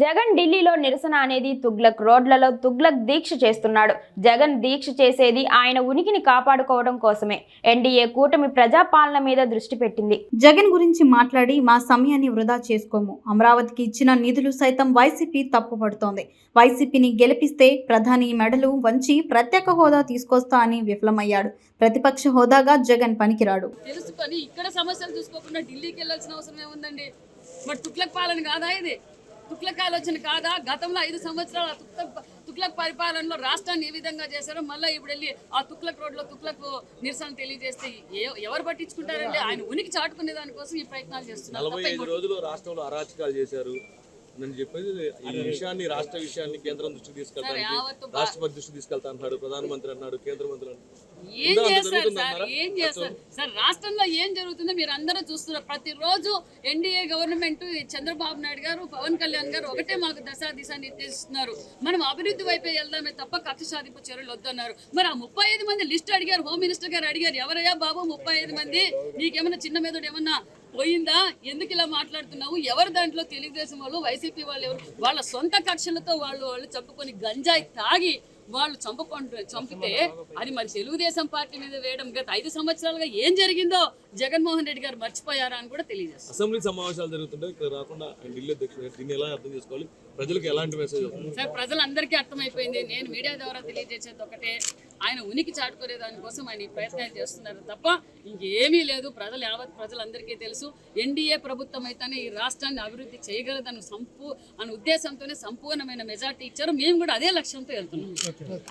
జగన్ ఢిల్లీలో నిరసన అనేది తుగ్లక్ రోడ్లలో తుగ్లక్ దీక్ష చేస్తున్నాడు. జగన్ దీక్ష చేసేది ఆయన ఉనికిని కాపాడుకోవడం కోసమే. ఎన్డీఏ కూటమి ప్రజాపాలన మీద దృష్టి పెట్టింది. జగన్ గురించి మాట్లాడి మా సమయాన్ని వృధా చేసుకోము. అమరావతికి ఇచ్చిన నిధులు సైతం వైసీపీ తప్పుపడుతోంది. వైసీపీని గెలిపిస్తే ప్రధాని మెడలు వంచి ప్రత్యేక హోదా తీసుకొస్తా అని విఫలమయ్యాడు. ప్రతిపక్ష హోదాగా జగన్ పనికిరాడు. తెలుసుకొని ఇక్కడ సమస్యలు చూసుకోకుండా ఢిల్లీకి వెళ్ళాల్సిన అవసరం ఏముందండి? మరి పాలన కాదా ఇది? తుక్లక్ ఆలోచన కాదా? గతంలో ఐదు సంవత్సరాల తుక్లక్ తుక్లక్ పరిపాలనలో రాష్ట్రాన్ని ఏ విధంగా చేశారో మళ్ళీ ఇప్పుడు వెళ్ళి ఆ తుక్లక్ రోడ్లో తుక్లక్ నిరసన తెలియజేస్తే ఎవరు పట్టించుకుంటారండి? ఆయన ఉనికి చాటుకునే దానికోసం ఈ ప్రయత్నాలు చేస్తున్నారు. నలభై తప్ప ఐదు రోజులు రాష్ట్రంలో అరాచకాలు చేశారు. నేను చెప్పేది ఈ విషయాన్ని రాష్ట్ర విషయాన్ని కేంద్రం దృష్టికి బా- రాష్ట్రపతి దృష్టికి తీసుకెళ్తా అంటున్నాడు ప్రధానమంత్రి అన్నాడు కేంద్ర మంత్రి అన్నాడు ఏం ఉందా? అంత చేస్తారు జరుగుతుందా సార్ ఏం చేస్తారు? సార్ రాష్ట్రంలో ఏం జరుగుతుందో మీరు అందరూ చూస్తున్నారు. ప్రతిరోజు ఎన్డీఏ గవర్నమెంట్ చంద్రబాబు నాయుడు గారు పవన్ కళ్యాణ్ గారు ఒకటే మాకు దశా దిశ నిర్దేశిస్తున్నారు. మనం అభివృద్ధి వైపే వెళ్దామే తప్ప కక్ష సాధింపు చర్యలు వద్దన్నారు. మరి ఆ ముప్పై ఐదు మంది లిస్ట్ అడిగారు హోమ్ మినిస్టర్ గారు అడిగారు ఎవరయ్యా బాబు ముప్పై ఐదు మంది? నీకేమైనా చిన్న మెదడు ఏమన్నా పోయిందా? ఎందుకు ఇలా మాట్లాడుతున్నావు? ఎవరు దాంట్లో తెలుగుదేశం వాళ్ళు వైసీపీ వాళ్ళు ఎవరు? వాళ్ళ సొంత కక్షలతో వాళ్ళు వాళ్ళు చంపుకొని గంజాయి తాగి వాళ్ళు చంపుకుంటు చంపితే అది మరి తెలుగుదేశం పార్టీ మీద వేయడం గత ఐదు సంవత్సరాలుగా ఏం జరిగిందో జగన్మోహన్ రెడ్డి గారు మర్చిపోయారా అని కూడా తెలియజేస్తారు. అసెంబ్లీ సమావేశాలు జరుగుతుంటే ఇక్కడ రాకుండా దీన్ని ఎలా అర్థం చేసుకోవాలి? ప్రజలకు ఎలాంటి మెసేజ్ సార్ ప్రజలందరికీ అర్థమైపోయింది. నేను మీడియా ద్వారా తెలియజేసేది ఒకటే. ఆయన ఉనికి చాటుకునే దానికోసం ఆయన ఈ ప్రయత్నాలు చేస్తున్నారు తప్ప ఇంకేమీ లేదు. ప్రజలు యావత్ ప్రజలందరికీ తెలుసు. ఎన్డీఏ ప్రభుత్వం అయితేనే ఈ రాష్ట్రాన్ని అభివృద్ధి చేయగలదని సంపూ అనే ఉద్దేశంతోనే సంపూర్ణమైన మెజార్టీ ఇచ్చారు. మేము కూడా అదే లక్ష్యంతో వెళ్తున్నాం.